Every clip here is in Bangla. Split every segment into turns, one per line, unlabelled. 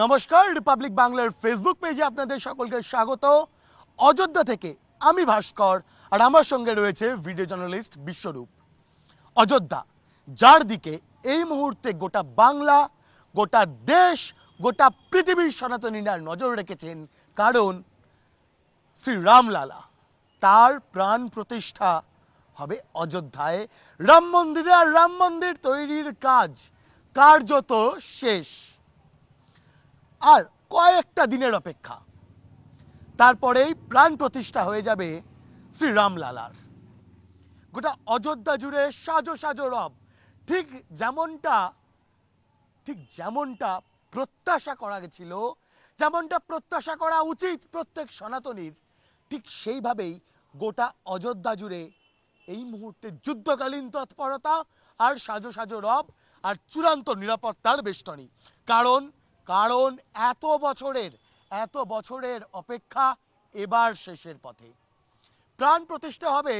নমস্কার রিপাবলিক বাংলার ফেসবুক পেজে আপনাদের সকলকে স্বাগত। অযোধ্যা থেকে আমি ভাস্কর, আর আমার সঙ্গে রয়েছে ভিডিও জার্নালিস্ট বিশ্বরূপ। অযোধ্যা, যার দিকে এই মুহূর্তে গোটা বাংলা, গোটা দেশ, গোটা পৃথিবীর সনাতনীরা নজর রেখেছেন কারণ শ্রী রামলালা, তার প্রাণ প্রতিষ্ঠা হবে অযোধ্যায়। রাম মন্দিরে, আর রাম মন্দির তৈরির কাজ কার্যত শেষ। আর কয়েকটা দিনের অপেক্ষা। তারপরেই প্রাণ প্রতিষ্ঠা হয়ে যাবে শ্রী রামলালার। গোটা অযোধ্যা জুড়ে সাজো সাজো রব, ঠিক যেমনটা ঠিক যেমনটা প্রত্যাশা করা গেছিল, যেমনটা প্রত্যাশা করা উচিত প্রত্যেক সনাতনীর, ঠিক সেইভাবেই গোটা অযোধ্যা জুড়ে এই মুহূর্তে যুদ্ধকালীন তৎপরতা আর সাজো সাজো রব আর চূড়ান্ত নিরাপত্তার বেষ্টনী। কারণ কারণ এত বছরের এত বছরের অপেক্ষা এবার শেষের পথে। প্রাণ প্রতিষ্ঠা হবে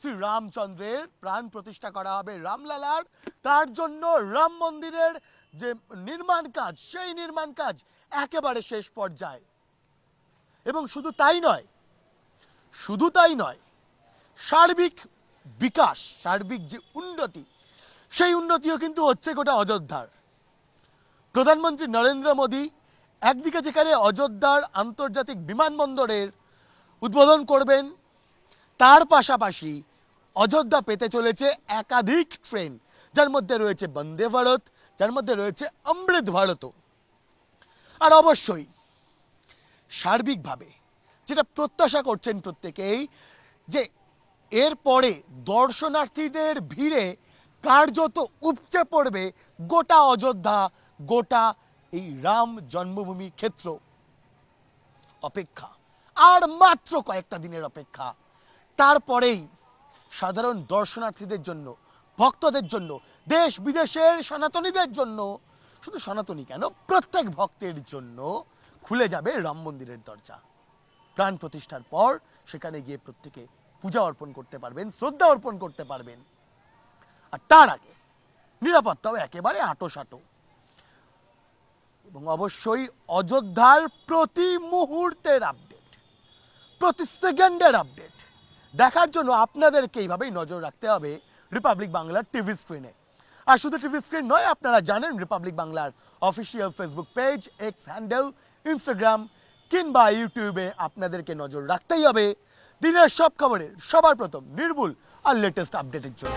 শ্রী রামচন্দ্রের, প্রাণ প্রতিষ্ঠা করা হবে রামলালার। তার জন্য রাম মন্দিরের যে নির্মাণ কাজ, সেই নির্মাণ কাজ একেবারে শেষ পর্যায়ে। এবং শুধু তাই নয়, শুধু তাই নয়, সার্বিক বিকাশ, সার্বিক যে উন্নতি, সেই উন্নতিও কিন্তু হচ্ছে গোটা অযোধ্যার। প্রধানমন্ত্রী নরেন্দ্র মোদী একদিকে যেখানে অযোধ্যার আন্তর্জাতিক বিমানবন্দরের উদ্বোধন করবেন, তার পাশাপাশি অযোধ্যা পেতে চলেছে একাধিক ট্রেন, যার মধ্যে রয়েছে বন্দে ভারত, যার মধ্যে রয়েছে অমৃত ভারতও। আর অবশ্যই, সার্বিকভাবে যেটা প্রত্যাশা করছেন প্রত্যেকেই, যে এরপরে দর্শনার্থীদের ভিড়ে কার্যত উপচে পড়বে গোটা অযোধ্যা গোটা এই রাম জন্মভূমি ক্ষেত্র অপেক্ষা। আর মাত্র কয়েকটা দিনের অপেক্ষা। তারপরেই সাধারণ দর্শনার্থীদের জন্য, ভক্তদের জন্য, দেশ বিদেশের সনাতনীদের জন্য, শুধু সনাতনী কেন, প্রত্যেক ভক্তের জন্য খুলে যাবে রাম মন্দিরের দরজা। প্রাণ প্রতিষ্ঠার পর সেখানে গিয়ে প্রত্যেকে পূজা অর্পণ করতে পারবেন, শ্রদ্ধা অর্পণ করতে পারবেন। আর তার আগে নিরাপত্তাও একেবারে আটোসাটো। এবং অবশ্যই অযোধ্যার প্রতি মুহূর্তের আপডেট প্রতি সেকেন্ডের আপডেট দেখার জন্য আপনাদেরকে এইভাবেই নজর রাখতে হবে রিপাবলিক বাংলার টিভি স্ক্রিনে আর শুধু টিভি স্ক্রিন নয়, আপনারা জানেন রিপাবলিক বাংলার official Facebook page X handle Instagram কিংবা ইউটিউবে আপনাদেরকে নজর রাখতেই হবে। দিনের সব খবরের সবার প্রথম, নির্ভুল আর লেটেস্ট আপডেটের জন্য।